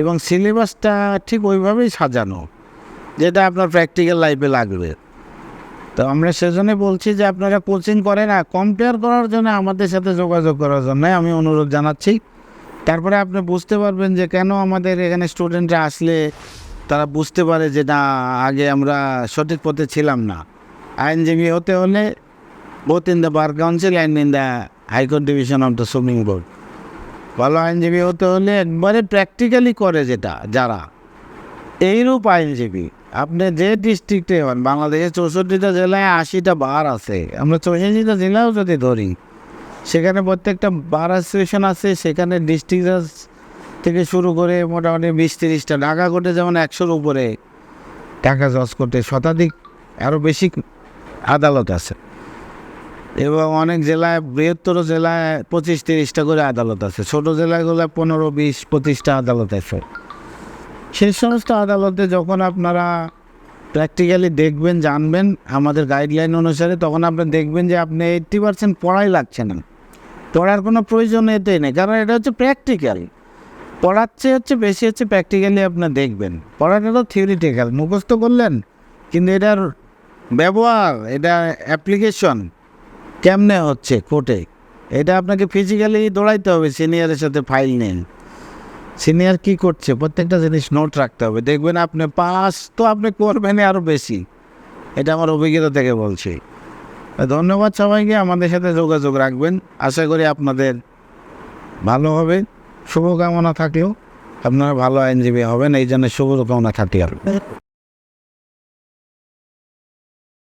এবং সিলেবাসটা ঠিক ওইভাবেই সাজানো, যেটা আপনার প্র্যাকটিক্যাল লাইফে লাগবে। তো আমরা সেজন্য বলছি যে আপনারা কোচিং করে না কম্পেয়ার করার জন্য আমাদের সাথে যোগাযোগ করার জন্য আমি অনুরোধ জানাচ্ছি। তারপরে আপনি বুঝতে পারবেন যে কেন আমাদের এখানে স্টুডেন্টরা আসলে তারা বুঝতে পারে যে না, আগে আমরা সঠিক পথে ছিলাম না। আইনজীবী হতে হলে both in the bar council and in the high court division of the supreme court ভালো আইনজীবী হতে হলে একবারে প্র্যাকটিক্যালি করে যেটা, যারা। এইরূপ আইনজীবী, আপনি যে ডিস্ট্রিক্টে হন, বাংলাদেশের চৌষট্টিটা জেলায় আশিটা বার আছে। আমরা চৌষট্টিটা জেলাও যদি ধরি, সেখানে প্রত্যেকটা বার অ্যাসোসিয়েশন আছে, সেখানে ডিস্ট্রিক্ট থেকে শুরু করে মোটামুটি বিশ তিরিশটা, ঢাকা কোর্টে যেমন একশোর উপরে ঢাকা জজ কোর্টে শতাধিক, আরও বেশি আদালত আছে। এবং অনেক জেলায়, বৃহত্তর জেলায় পঁচিশ তিরিশটা করে আদালত আছে। ছোটো জেলাগুলো পনেরো, বিশ, পঁচিশটা আদালত আছে। সেই সমস্ত আদালতে যখন আপনারা প্র্যাকটিক্যালি দেখবেন, জানবেন আমাদের গাইডলাইন অনুসারে, তখন আপনি দেখবেন যে আপনি এইট্টি পার্সেন্ট পড়াই লাগছে না। পড়ার কোনো প্রয়োজন এতেই নেই, কারণ এটা হচ্ছে প্র্যাকটিক্যাল পড়াচ্ছে হচ্ছে বেশি হচ্ছে প্র্যাকটিক্যালি আপনার দেখবেন। পড়াটা তো থিওরিটিক্যাল মুখস্থ করলেন, কিন্তু এটার ব্যবহার, এটা অ্যাপ্লিকেশন কেমনে হচ্ছে কোর্টে? এটা আপনাকে ফিজিক্যালি দৌড়াইতে হবে সিনিয়রের সাথে ফাইল নেন সিনিয়র কি করছে? প্রত্যেকটা জিনিস নোট রাখতে হবে। দেখবেন আপনি পাস তো আপনি করবেনই আরও বেশি। এটা আমার অভিজ্ঞতা থেকে বলছি। ধন্যবাদ সবাইকে, আমাদের সাথে যোগাযোগ রাখবেন। আশা করি আপনাদের ভালো হবে। শুভকামনা থাকলেও আপনারা ভালো আইনজীবী হবেন, এই জন্য শুভকামনা থাকতে আর